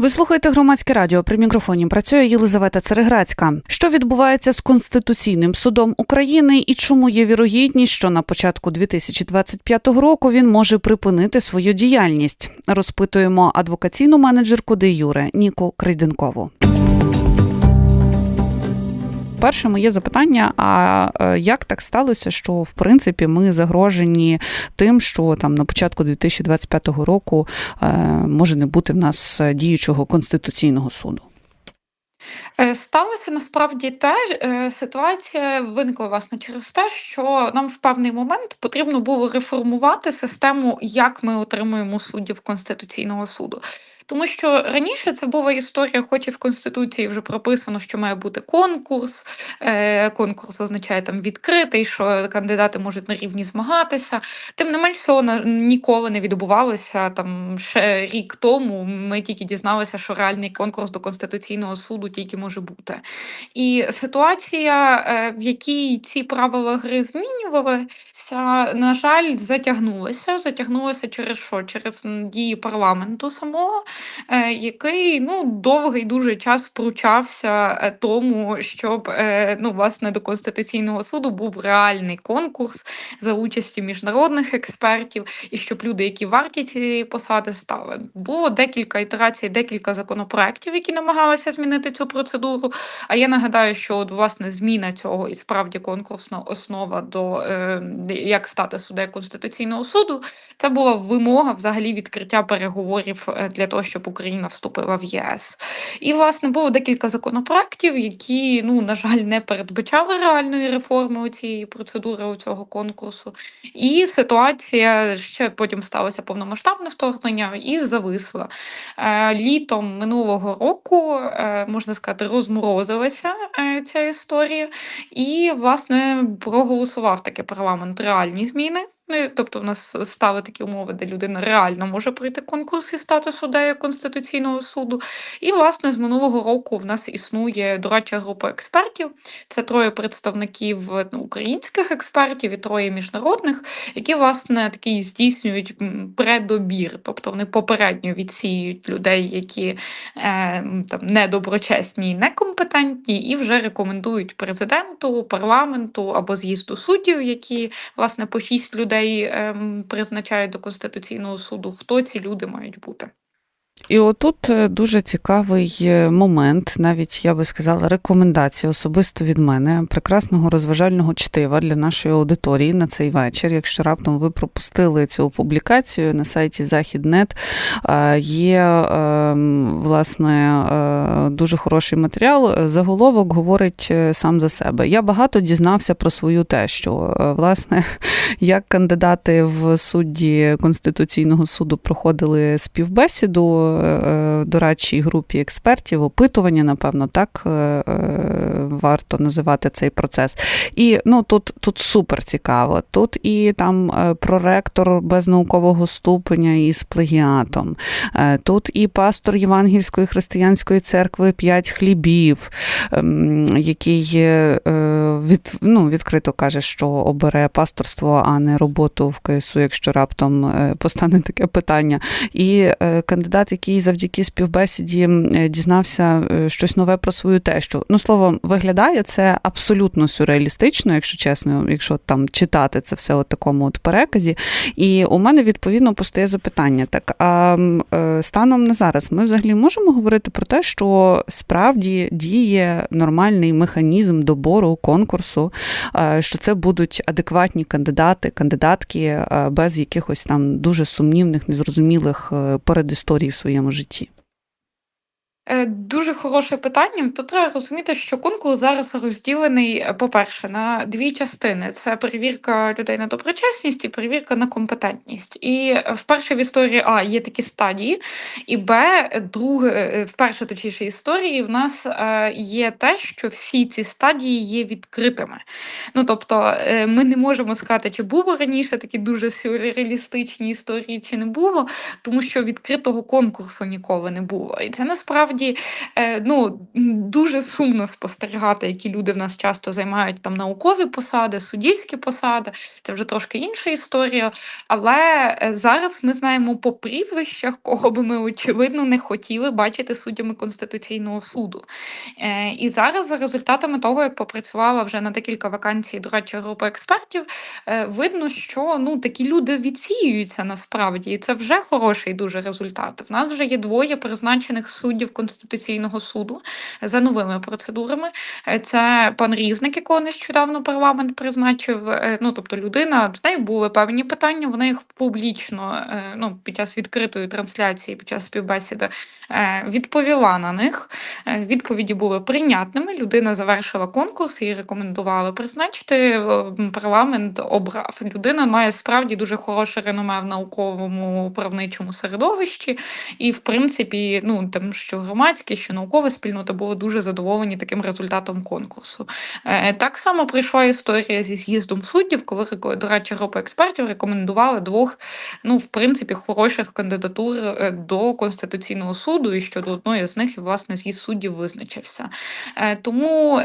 Ви слухаєте громадське радіо. При мікрофоні працює Єлизавета Цереграцька. Що відбувається з конституційним судом України і чому є вірогідність, що на початку 2025 року він може припинити свою діяльність? Розпитуємо адвокаційну менеджерку де Юре Ніку Крейденкову. Перше моє запитання: а е, як так сталося, що в принципі ми загрожені тим, що там на початку 2025 року е, може не бути в нас діючого конституційного суду? Е, сталося насправді те, е, ситуація виникла власне через те, що нам в певний момент потрібно було реформувати систему, як ми отримуємо суддів Конституційного суду. Тому що раніше це була історія, хоч і в Конституції вже прописано, що має бути конкурс. Е, конкурс означає там відкритий, що кандидати можуть на рівні змагатися. Тим не менш, цього ніколи не відбувалося. Там ще рік тому ми тільки дізналися, що реальний конкурс до Конституційного суду тільки може бути. І ситуація, е, в якій ці правила гри змінювалися, на жаль, затягнулася. Затягнулася через що? Через дії парламенту самого. Е, який ну довгий дуже час пручався е, тому, щоб е, ну власне до конституційного суду був реальний конкурс за участі міжнародних експертів, і щоб люди, які варті цієї посади, стали. Було декілька ітерацій, декілька законопроєктів, які намагалися змінити цю процедуру. А я нагадаю, що от, власне зміна цього і справді конкурсна основа до як стати суддею конституційного суду, це була вимога взагалі відкриття переговорів для того, щоб Україна вступила в ЄС. І, власне, було декілька законопроєктів, які, ну, на жаль, не передбачали реальної реформи цієї процедури у цього конкурсу. І ситуація ще потім сталося повномасштабне вторгнення і зависла. Е, літом минулого року, е, можна сказати, розморозилася е, ця історія, і, власне, проголосував таки парламент реальні зміни. Тобто, в нас стали такі умови, де людина реально може пройти конкурс і стати суддею Конституційного суду. І, власне, з минулого року в нас існує дорадча група експертів. Це троє представників ну, українських експертів і троє міжнародних, які, власне, такі здійснюють предобір, тобто вони попередньо відсіюють людей, які е, там недоброчесні і некомпетентні, і вже рекомендують президенту, парламенту або з'їзду суддів, які власне по шість людей людей ем, призначають до Конституційного суду, хто ці люди мають бути. І отут е, дуже цікавий е, момент, навіть я би сказала, рекомендація особисто від мене прекрасного розважального чтива для нашої аудиторії на цей вечір. Якщо раптом ви пропустили цю публікацію на сайті Західнет, е, є ем, власне дуже хороший матеріал. Заголовок говорить сам за себе. Я багато дізнався про свою те, що власне як кандидати в судді Конституційного суду проходили співбесіду. Е, дорадчій групі експертів, опитування, напевно, так е, е, варто називати цей процес. І ну, тут тут супер цікаво. Тут і там проректор без наукового ступеня із плагіатом, тут і пастор Євангельської християнської церкви п'ять хлібів, ем, який від, ну, відкрито каже, що обере пасторство, а не роботу в КСУ, якщо раптом постане таке питання. І кандидат, який завдяки співбесіді е, дізнався е, щось нове про свою тещу. Ну, словом, виглядає це абсолютно сюрреалістично, якщо чесно, якщо там читати це все у такому от переказі. І у мене відповідно постає запитання: так а е, станом на зараз ми взагалі можемо говорити про те, що справді діє нормальний механізм добору конкурсу, що це будуть адекватні кандидати, кандидатки без якихось там дуже сумнівних, незрозумілих передісторій в своєму житті? Е, дуже хороше питання. Тут треба розуміти, що конкурс зараз розділений, е, по-перше, на дві частини: це перевірка людей на доброчесність і перевірка на компетентність. І е, вперше в історії А є такі стадії, і Б, друге, вперше точніше історії, в нас є те, що всі ці стадії є відкритими. Ну тобто, ми не можемо сказати, чи було раніше такі дуже сюрреалістичні історії, чи не було, тому що відкритого конкурсу ніколи не було. І це насправді насправді е, ну, дуже сумно спостерігати, які люди в нас часто займають там наукові посади, суддівські посади. Це вже трошки інша історія. Але е, зараз ми знаємо по прізвищах, кого би ми очевидно не хотіли бачити суддями Конституційного суду. Е, І зараз за результатами того, як попрацювала вже на декілька вакансій, до речі, група експертів, видно, що ну такі люди відсіюються насправді, і це вже хороший дуже результат. В нас вже є двоє призначених суддів Конституційного суду за новими процедурами. Е, Це пан Різник, якого нещодавно парламент призначив. е, Ну тобто людина з нею були певні питання. Вона їх публічно е, ну під час відкритої трансляції, під час співбесіди відповіла на них. Відповіді були прийнятними. Людина завершила конкурс і рекомендували призначити. Парламент обрав. Людина має справді дуже хороше реноме в науковому управничому середовищі, і в принципі, ну там що громадські, що наукова спільнота були дуже задоволені таким результатом конкурсу. Е, Так само прийшла історія зі з'їздом суддів, коли до речі, група експертів рекомендували двох, ну в принципі, хороших кандидатур е, до конституційного суду, і щодо одної з них, і власне з'їзд суддів визначився. Е, Тому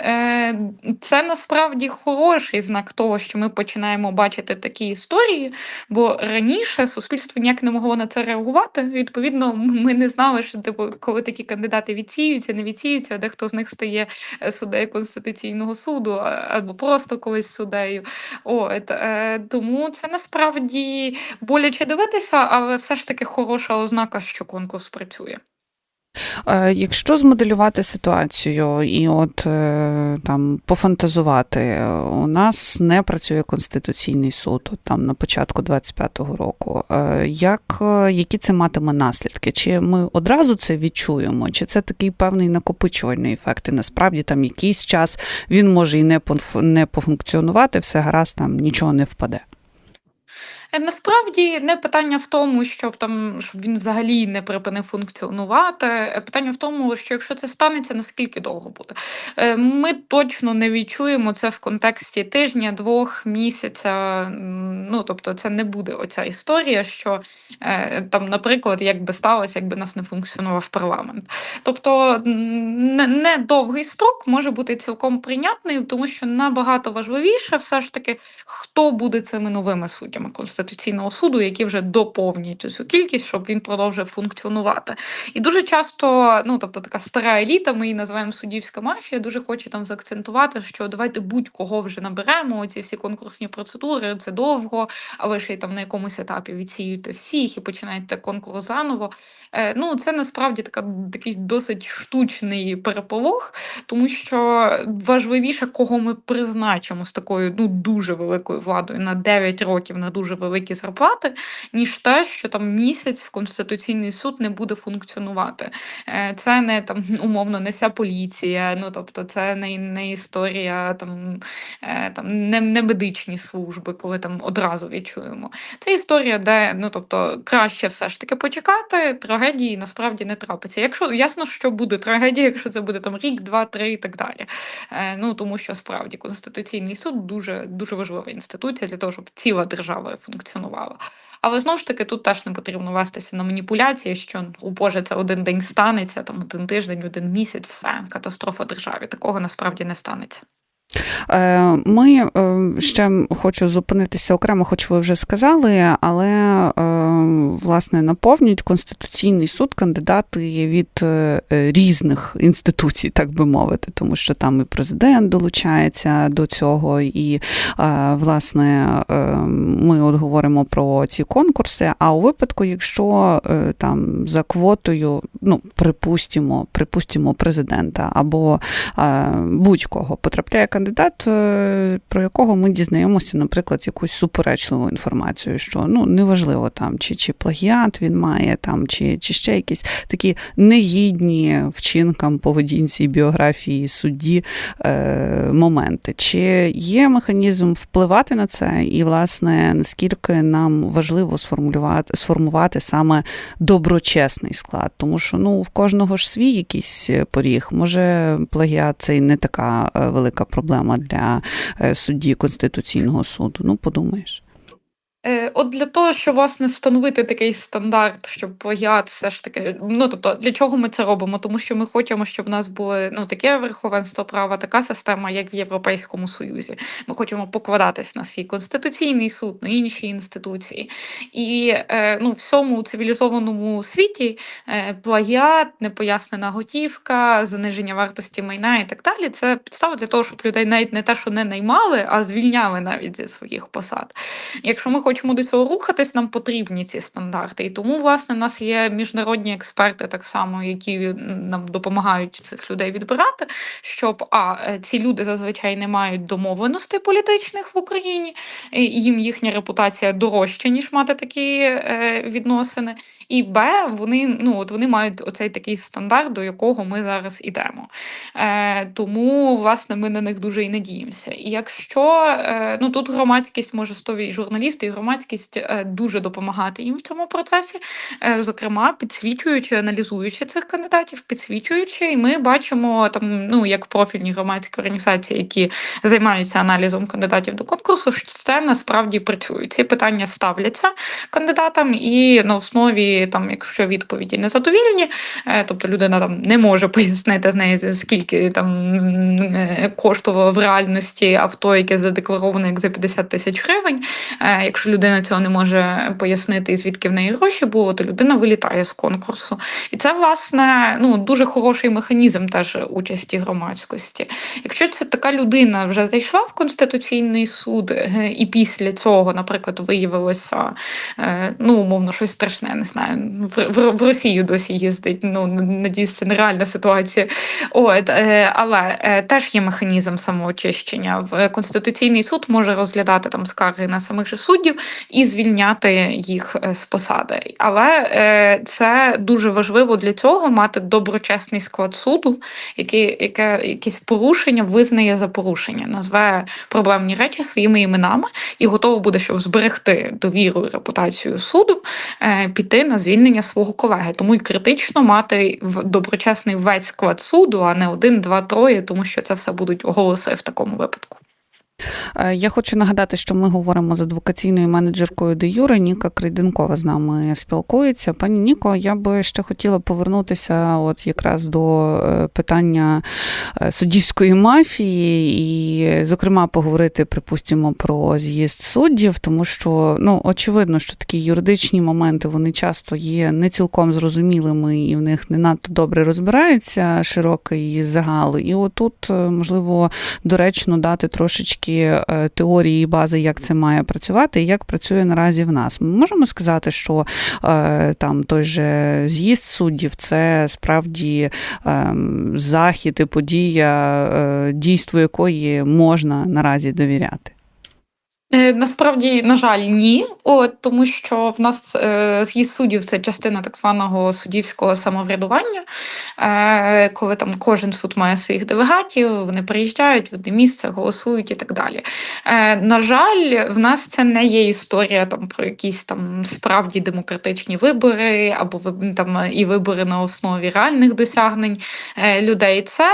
це насправді хороший знак того, що ми починаємо бачити такі історії, бо раніше суспільство ніяк не могло на це реагувати. Відповідно, ми не знали, що типу, коли такі кандидати відсіюються, не відсіюються, а дехто з них стає е, суддею Конституційного суду або просто колись суддею. От, е, тому це насправді боляче дивитися, але все ж таки хороша ознака, що конкурс працює. Е, Якщо змоделювати ситуацію і от е, там пофантазувати, у нас не працює Конституційний суд там на початку 25-го року. Е, Як, які це матиме наслідки? Чи ми одразу це відчуємо, чи це такий певний накопичувальний ефект? І насправді там якийсь час він може і не пофункціонувати, все гаразд, там нічого не впаде. Е, Насправді не питання в тому, щоб там щоб він взагалі не припинив функціонувати. е, Питання в тому, що якщо це станеться, наскільки довго буде. Е, Ми точно не відчуємо це в контексті тижня, двох, місяця. Ну тобто, це не буде оця історія, що там, наприклад, як би сталося, якби нас не функціонував парламент. Тобто не, довгий строк може бути цілком прийнятний, тому що набагато важливіше все ж таки хто буде цими новими суддями Конституційного суду, які вже доповнюють цю кількість, щоб він продовжив функціонувати. І дуже часто, ну тобто така стара еліта, ми її називаємо суддівська мафія, дуже хоче там заакцентувати, що давайте будь-кого вже наберемо. Ці всі конкурсні процедури, це довго, а ви ще й там на якомусь етапі відсіюєте всіх і починаєте конкурс заново. Е, Ну, це насправді така такий досить штучний переполох, тому що важливіше, кого ми призначимо з такою ну дуже великою владою на 9 років на дуже великі зарплати, ніж те, що там місяць Конституційний суд не буде функціонувати. Е, Це не там умовно не вся поліція, ну тобто це не, не історія там, е, там не, не медичні служби, коли там одразу відчуємо. Це історія, де ну тобто краще все ж таки почекати, трагедії насправді не трапиться. Якщо ясно, що буде трагедія, якщо це буде там рік, два, три і так далі. Е, Ну тому що справді Конституційний суд дуже дуже важлива інституція для того, щоб ціла держава функціонувала. Але знову ж таки тут теж не потрібно вестися на маніпуляції, що о Боже, це один день станеться, там один тиждень, один місяць, все катастрофа державі. Такого насправді не станеться. Е, Ми е, ще хочу зупинитися окремо, хоч ви вже сказали, але е, власне наповнюють Конституційний суд кандидати від е, різних інституцій, так би мовити, тому що там і президент долучається до цього, і е, власне е, ми от говоримо про ці конкурси. А у випадку, якщо е, там за квотою, ну припустимо, припустимо президента або е, будь-кого потрапляє кандидат, е, про якого ми дізнаємося, наприклад, якусь суперечливу інформацію, що ну неважливо там, чи, чи плагіат він має, там, чи, чи ще якісь такі негідні вчинкам поведінці біографії судді е, моменти. Чи є механізм впливати на це, і, власне, наскільки нам важливо сформулювати сформувати саме доброчесний склад, тому що ну в кожного ж свій якийсь поріг. Може, плагіат це і не така е, велика проблема для е, судді Конституційного суду. Ну, подумаєш. Е, от для того, щоб власне встановити такий стандарт, щоб плагіат все ж таки. Ну тобто, для чого ми це робимо? Тому що ми хочемо, щоб в нас було ну таке верховенство права, така система, як в Європейському Союзі. Ми хочемо покладатись на свій конституційний суд, на інші інституції. І е, ну, всьому цивілізованому світі е, плагіат, непояснена готівка, заниження вартості майна і так далі. Це підстава для того, щоб людей навіть не те, що не наймали, а звільняли навіть зі своїх посад. Якщо ми хочемо до цього рухатись, нам потрібні ці стандарти. І тому, власне, в нас є міжнародні експерти, так само, які нам допомагають цих людей відбирати, щоб а е, ці люди зазвичай не мають домовленостей політичних в Україні, їм їхня репутація дорожча, ніж мати такі е, відносини. І Б, вони ну от вони мають оцей такий стандарт, до якого ми зараз ідемо. Е, Тому, власне, ми на них дуже і надіємося. І якщо е, ну тут громадськість може стові журналісти, і громадськість е, дуже допомагати їм в цьому процесі, е, зокрема, підсвічуючи, аналізуючи цих кандидатів, підсвічуючи, і ми бачимо там, ну як профільні громадські організації, які займаються аналізом кандидатів до конкурсу, що це насправді працює. Ці питання ставляться кандидатам, і на основі там, якщо відповіді незадовільні, е, тобто людина там не може пояснити з неї, скільки там коштувало в реальності авто, яке задеклароване як за 50 тисяч гривень. Якщо людина цього не може пояснити, звідки в неї гроші було, то людина вилітає з конкурсу. І це, власне, ну дуже хороший механізм теж участі громадськості. Якщо це така людина вже зайшла в Конституційний суд, і після цього, наприклад, виявилося ну, умовно, щось страшне, не знаю знаю, в, в Росію досі їздить. Ну надіюсь, це нереальна ситуація. От е, але е, теж є механізм самоочищення. В Конституційний суд може розглядати там скарги на самих же суддів і звільняти їх е, з посади. Але це дуже важливо для цього мати доброчесний склад суду, який яке якесь порушення визнає за порушення, назве проблемні речі своїми іменами і готово буде, щоб зберегти довіру і репутацію суду, піти на звільнення свого колеги. Тому й критично мати доброчесний весь склад суду, а не один, два, троє, тому що це все будуть голоси в такому випадку. Е, я хочу нагадати, що ми говоримо з адвокаційною менеджеркою Де Юре. Ніка Крейденкова з нами спілкується. Пані Ніко, я би ще хотіла повернутися, от якраз до е, питання е, суддівської мафії, і, зокрема, поговорити, припустимо, про з'їзд суддів, тому що ну очевидно, що такі юридичні моменти вони часто є не цілком зрозумілими, і в них не надто добре розбирається широкий загал. І отут можливо доречно дати трошечки трошки е, теорії і бази, як це має працювати, і як працює наразі в нас. Ми можемо сказати, що е, там той же з'їзд суддів це справді ем, захід і подія, е, дійству якої можна наразі довіряти. Е, насправді, на жаль, ні, От, тому що в нас е, з'їзд суддів це частина так званого суддівського самоврядування, е, коли там кожен суд має своїх делегатів, вони приїжджають в одне місце, голосують і так далі. Е, На жаль, в нас це не є історія там про якісь там справді демократичні вибори або там і вибори на основі реальних досягнень е, людей. Це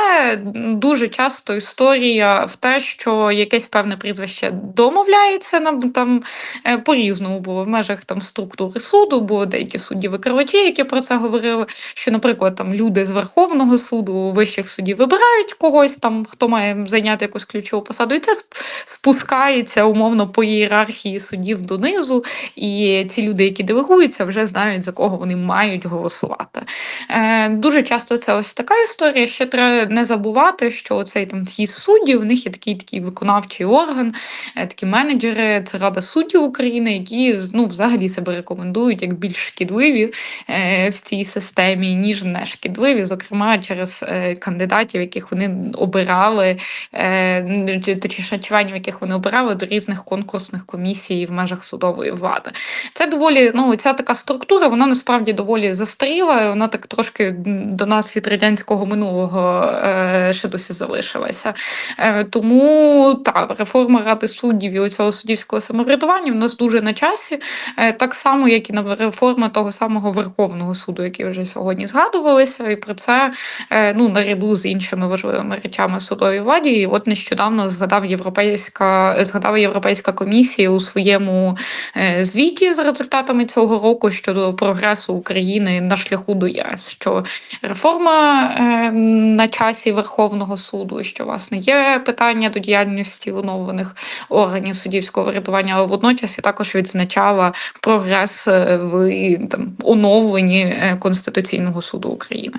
дуже часто історія в те, що якесь певне прізвище домовляє відбувається нам там е, по-різному було в межах там структури суду, бо деякі судді викривачі, які про це говорили. Що, наприклад, там люди з Верховного суду, вищих судів вибирають когось там, хто має зайняти якусь ключову посаду, і це спускається умовно по ієрархії суддів донизу. І ці люди, які делегуються, вже знають за кого вони мають голосувати. Е, Дуже часто це ось така історія. Ще треба не забувати, що цей там ті судді, у них є такий такий виконавчий орган, е, такі менеджери, менеджери, це Рада суддів України, які ну, взагалі себе рекомендують як більш шкідливі е, в цій системі, ніж не шкідливі, зокрема через е, кандидатів, яких вони обирали, е, точніше членів, яких вони обирали до різних конкурсних комісій в межах судової влади. Це доволі ну ця така структура, вона насправді доволі застаріла. Вона так трошки до нас від радянського минулого ще досі залишилася. Тому та реформа ради суддів і оцього цього суддівського самоврядування в нас дуже на часі, е, так само, як і на реформа того самого Верховного суду, які вже сьогодні згадувалися, і про це е, ну наряду з іншими важливими речами в судовій владі. І от нещодавно згадав європейська згадала Європейська комісія у своєму е, звіті за результатами цього року щодо прогресу України на шляху до ЄС, що реформа на часі Верховного суду, що власне є питання до діяльності оновлених органів суддівського врядування, але водночас і також відзначала прогрес е, в там оновленні е, Конституційного суду України.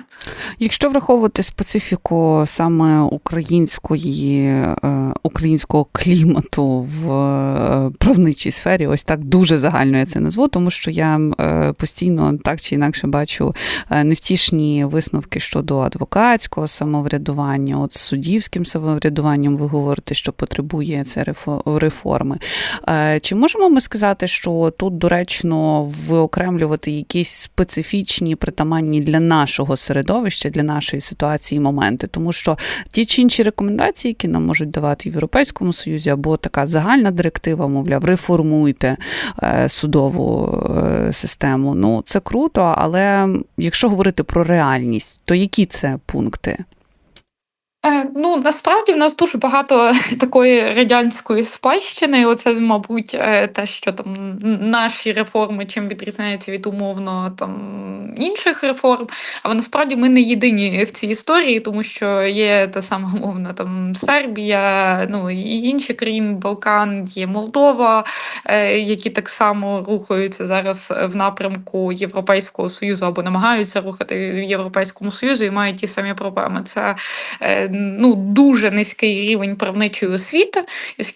Якщо враховувати специфіку саме української е, українського клімату в правничій сфері, ось так дуже загально я це назву, тому що я постійно так чи інакше бачу невтішні висновки щодо адвокатського самоврядування, от з суддівським самоврядуванням ви говорите, що потребує це рефо- реформи. Е, Чи можемо ми сказати, що тут доречно виокремлювати якісь специфічні, притаманні для нашого середовища, для нашої ситуації моменти? Тому що ті чи інші рекомендації, які нам можуть давати в Європейському Союзі, або така загальна директива, мовляв, реформуйте е, судову е, систему. Ну це круто, але якщо говорити про реальність, то які це пункти? Е, Ну насправді в нас дуже багато такої радянської спадщини. Оце, мабуть, е, те, що там наші реформи чим відрізняються від умовно там інших реформ. Але насправді ми не єдині в цій історії, тому що є та сама умовна там Сербія, ну і інші країни Балкан, є Молдова, е, які так само рухаються зараз в напрямку Європейського союзу або намагаються рухати в Європейському Союзі і мають ті самі проблеми. Це ну, дуже низький рівень правничої освіти.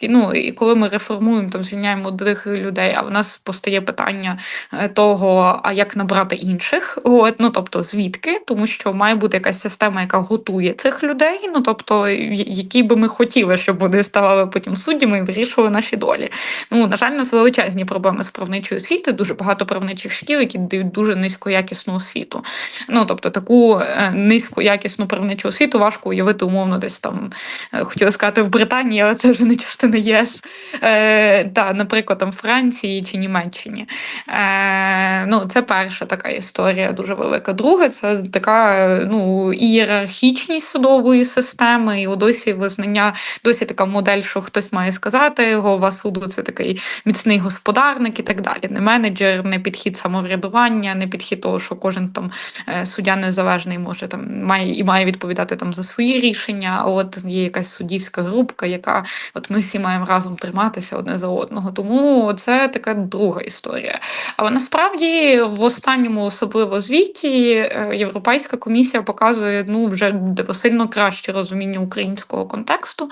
Ну, і коли ми реформуємо, там звільняємо молодих людей, а в нас постає питання е, того, а як набрати інших, от, ну тобто звідки, тому що має бути якась система, яка готує цих людей, ну тобто, які би ми хотіли, щоб вони ставали потім суддями і вирішували наші долі. Ну, на жаль, у нас величезні проблеми з правничою освітою, дуже багато правничих шкіл, які дають дуже низькоякісну освіту. Ну, тобто таку е, низькоякісну правничу освіту важко уявити умовно десь там, е, хотіла сказати, в Британії, але це вже не частина ЄС, е, та, наприклад, там Франції чи Німеччині. Е, ну, це перша така історія дуже велика. Друге, це така ну, ієрархічність судової системи, і досі визнання, досі така модель, що хтось має сказати, голова суду це такий міцний господарник і так далі. Не менеджер, не підхід самоврядування, не підхід того, що кожен там е, суддя незалежний може там має і має відповідати там за свої рішення. А от є якась суддівська групка, яка от ми всі маємо разом триматися одне за одного. Тому це така друга історія. Але насправді в останньому особливо звіті е, Європейська комісія показує ну вже сильно краще розуміння українського контексту.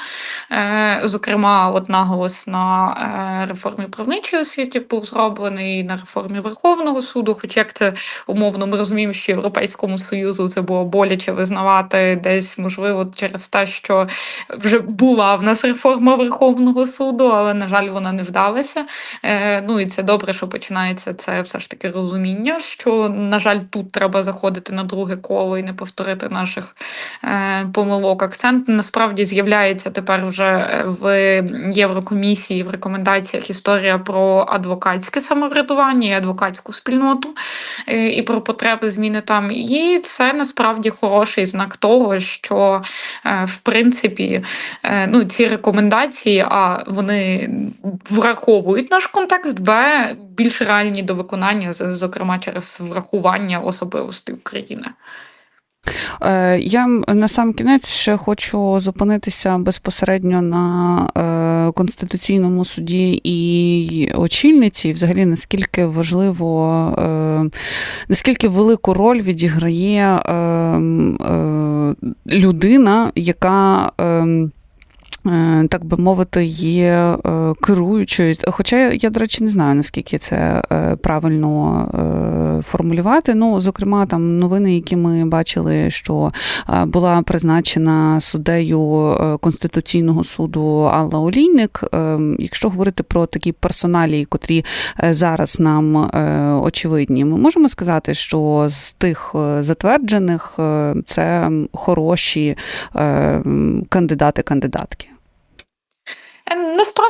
Е, Зокрема, от наголос на е, реформі правничої освіти був зроблений на реформі Верховного суду. Хоч як це умовно ми розуміємо, що Європейському Союзу це було боляче визнавати десь, можливо, через те, що вже була в нас реформа Верховного суду, але на жаль, вона не вдалася. Е, Ну і це добре, що починається це все ж таки розуміння, що на жаль, тут треба заходити на друге коло і не повторити наших е, помилок. Акцент насправді з'являється тепер вже в Єврокомісії в рекомендаціях історія про адвокатське самоврядування і адвокатську спільноту е, і про потреби зміни там. І це насправді хороший знак того, що е, в принципі е, ну, ці рекомендації, а вони враховують наш контекст, б більш реальні до виконання, зокрема через врахування особливостей України. Е, Я на сам кінець ще хочу зупинитися безпосередньо на е, Конституційному суді і очільниці, і взагалі наскільки важливо, е, наскільки велику роль відіграє е, е, людина, яка. Е, Так би мовити, є е, керуючою. Хоча я, до речі, не знаю, наскільки це е, правильно формулювати. Ну, зокрема, там новини, які ми бачили, що була призначена суддею Конституційного суду Алла Олійник. Якщо говорити про такі персоналії, котрі зараз нам очевидні, ми можемо сказати, що з тих затверджених це хороші кандидати-кандидатки.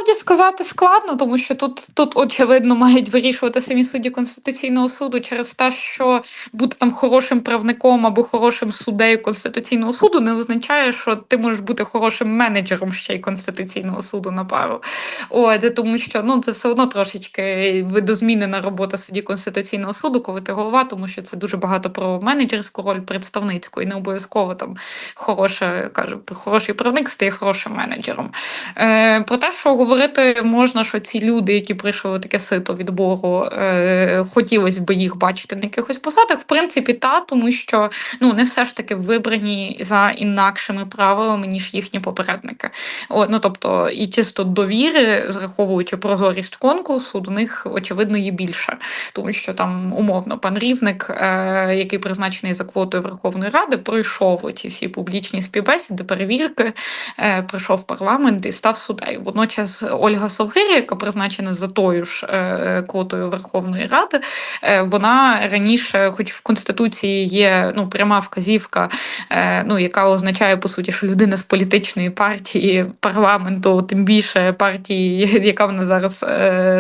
Насправді сказати складно, тому що тут, тут очевидно мають вирішувати самі судді Конституційного суду через те, що бути там хорошим правником або хорошим суддею Конституційного суду не означає, що ти можеш бути хорошим менеджером ще й Конституційного суду на пару. От, тому що ну, це все одно трошечки видозмінена робота судді Конституційного суду, коли ти голова, тому що це дуже багато про менеджерську роль представницьку, і не обов'язково там хороша, кажу, хороший правник стає хорошим менеджером. Е, про те, що говорити можна, що ці люди, які прийшли таке сито відбору, е, хотілося б їх бачити на якихось посадах, в принципі, та, тому що ну, не все ж таки вибрані за інакшими правилами, ніж їхні попередники. О, ну, тобто, і чисто довіри, зраховуючи прозорість конкурсу, до них, очевидно, є більше, тому що там умовно пан Різник, е, який призначений за квотою Верховної Ради, пройшов ці всі публічні співбесіди, перевірки, е, прийшов в парламент і став суддею. Водночас Ольга Совгиря, яка призначена за тою ж е, квотою Верховної Ради, е, вона раніше, хоч в Конституції є ну, пряма вказівка, е, ну, яка означає, по суті, що людина з політичної партії парламенту, тим більше партії, яка вона зараз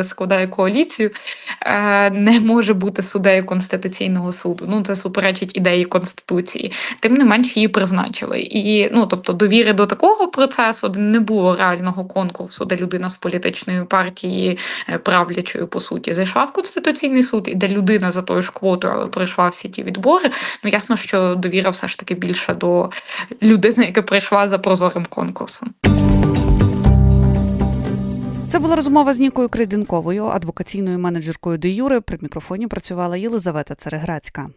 складає коаліцію, не може бути суддею Конституційного суду. Ну, це суперечить ідеї Конституції. Тим не менш її призначили. І ну, тобто, довіри до такого процесу, де не було реального конкурсу, де людина з політичної партії е, правлячої по суті зайшла в конституційний суд, і де людина за тою ж квотою, але пройшла всі ті відбори. Ну ясно, що довіра все ж таки більше до людини, яка прийшла за прозорим конкурсом. Це була розмова з Нікою Крейденковою, адвокаційною менеджеркою де Юри. При мікрофоні працювала Єлизавета Цереграцька.